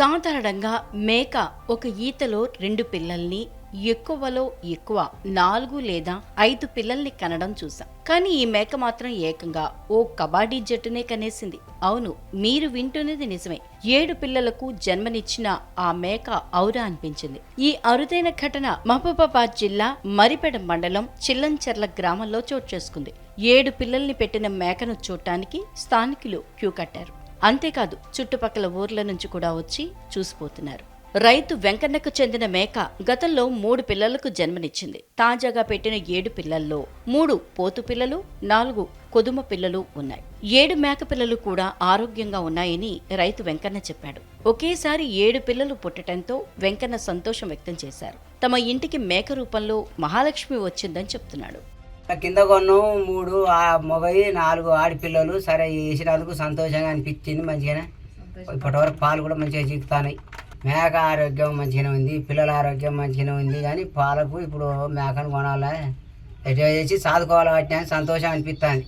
సాధారణంగా మేక ఒక ఈతలో రెండు పిల్లల్ని ఎక్కువలో ఎక్కువ నాలుగు లేదా ఐదు పిల్లల్ని కనడం చూసాం కానీ ఈ మేక మాత్రం ఏకంగా ఓ కబాడీ జట్టునే కనేసింది. అవును మీరు వింటున్నది నిజమే. ఏడు పిల్లలకు జన్మనిచ్చిన ఆ మేక ఔరా అనిపించింది. ఈ అరుదైన ఘటన మహబూబాబాద్ జిల్లా మరిపెడ మండలం చిల్లంచెర్ల గ్రామంలో చోటు చేసుకుంది. ఏడు పిల్లల్ని పెట్టిన మేకను చూడటానికి స్థానికులు క్యూ కట్టారు. అంతేకాదు చుట్టుపక్కల ఊర్ల నుంచి కూడా వచ్చి చూసిపోతున్నారు. రైతు వెంకన్నకు చెందిన మేక గతంలో మూడు పిల్లలకు జన్మనిచ్చింది. తాజాగా పెట్టిన ఏడు పిల్లల్లో మూడు పోతు పిల్లలు నాలుగు కొదుమ పిల్లలు ఉన్నాయి. ఏడు మేక పిల్లలు కూడా ఆరోగ్యంగా ఉన్నాయని రైతు వెంకన్న చెప్పాడు. ఒకేసారి ఏడు పిల్లలు పుట్టడంతో వెంకన్న సంతోషం వ్యక్తం చేశారు. తమ ఇంటికి మేక రూపంలో మహాలక్ష్మి వచ్చిందని చెప్తున్నాడు. కింద కొన్నాం మూడు ఆ మొగయి నాలుగు ఆడపిల్లలు సరే వేసినందుకు సంతోషంగా అనిపించింది మంచిగానే. ఇప్పటివరకు పాలు కూడా మంచిగా చిక్కుతాయి మేక ఆరోగ్యం మంచిగానే ఉంది పిల్లల ఆరోగ్యం మంచిగానే ఉంది కానీ పాలకు ఇప్పుడు మేకను కొనాలి? ఎటు చేసి సాదుకోవాలి వాటిని సంతోషం అనిపిస్తుంది